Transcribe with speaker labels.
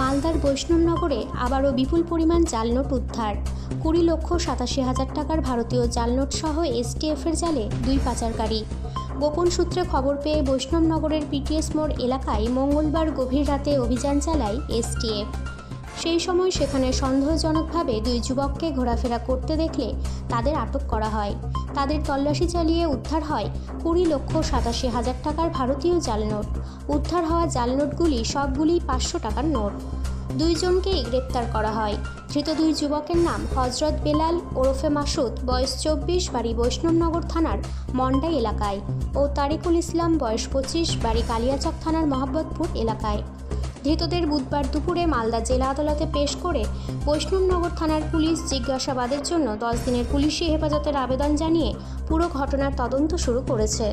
Speaker 1: মালদার বৈষ্ণবনগরে আবারও বিপুল পরিমাণ জালনোট উদ্ধার। কুড়ি লক্ষ সাতাশি হাজার টাকার ভারতীয় জালনোট সহ এসটিএফের জালে দুই পাচারকারী। গোপন সূত্রে খবর পেয়ে বৈষ্ণবনগরের পিটিএস মোড় এলাকায় মঙ্গলবার গভীর রাতে অভিযান চালায় এসটিএফ। সেই সময় সেখানে সন্দেহজনকভাবে দুই যুবককে ঘোরাফেরা করতে দেখলে তাদের আটক করা হয়। তাদের তল্লাশি চালিয়ে উদ্ধার হয় কুড়ি লক্ষ সাতাশি হাজার টাকার ভারতীয় জাল নোট। উদ্ধার হওয়া জাল নোটগুলি সবগুলিই পাঁচশো টাকার নোট। দুইজনকেই গ্রেপ্তার করা হয়। ধৃত দুই যুবকের নাম হজরত বেলাল ওরফে মাসুদ, বয়স চব্বিশ, বাড়ি বৈষ্ণবনগর থানার মন্ডাই এলাকায় ও তারিকুল ইসলাম, বয়স পঁচিশ, বাড়ি কালিয়াচক থানার মোহাম্মদপুর এলাকায়। ধৃতদের বুধবার দুপুরে মালদা জেলা আদালতে পেশ করে বৈষ্ণবনগর থানার পুলিশ জিজ্ঞাসাবাদের জন্য দশ দিনের পুলিশি হেফাজতের আবেদন জানিয়ে পুরো ঘটনার তদন্ত শুরু করেছে।